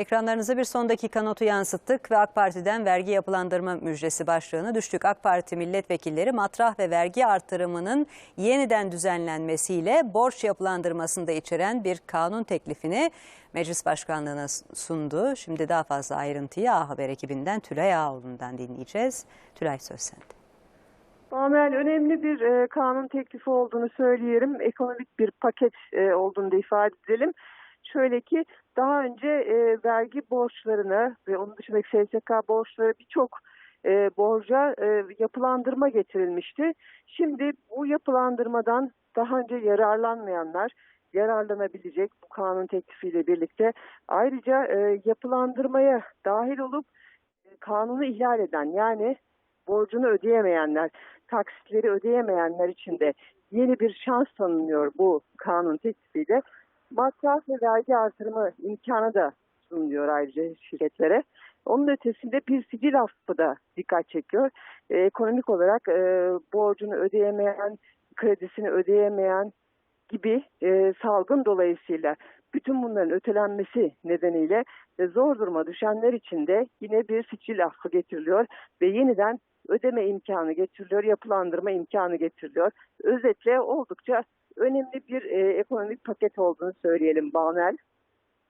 Ekranlarınıza bir son dakika notu yansıttık ve AK Parti'den vergi yapılandırma müjdesi başlığını düştük. AK Parti milletvekilleri matrah ve vergi artırımının yeniden düzenlenmesiyle borç yapılandırmasını da içeren bir kanun teklifini Meclis Başkanlığı'na sundu. Şimdi daha fazla ayrıntıyı A Haber ekibinden Tülay Ağoğlu'ndan dinleyeceğiz. Tülay söz sende. Amel önemli bir e, kanun teklifi olduğunu söyleyelim. Ekonomik bir paket e, olduğunu da ifade edelim. Şöyle ki daha önce e, vergi borçlarını ve onun dışındaki SSK borçları birçok e, borca e, yapılandırma getirilmişti. Şimdi bu yapılandırmadan daha önce yararlanmayanlar yararlanabilecek bu kanun teklifiyle birlikte. Ayrıca e, yapılandırmaya dahil olup e, kanunu ihlal eden yani borcunu ödeyemeyenler, taksitleri ödeyemeyenler için de yeni bir şans tanınıyor bu kanun teklifiyle. Masraf ve vergi artırımı imkanı da sunuluyor ayrıca şirketlere. Onun ötesinde bir sicil affı da dikkat çekiyor. Ee, ekonomik olarak e, borcunu ödeyemeyen, kredisini ödeyemeyen gibi e, salgın dolayısıyla bütün bunların ötelenmesi nedeniyle e, zor duruma düşenler için de yine bir sicil affı getiriliyor ve yeniden ödeme imkanı getiriliyor, yapılandırma imkanı getiriliyor. Özetle oldukça önemli bir e, ekonomik paket olduğunu söyleyelim Banel.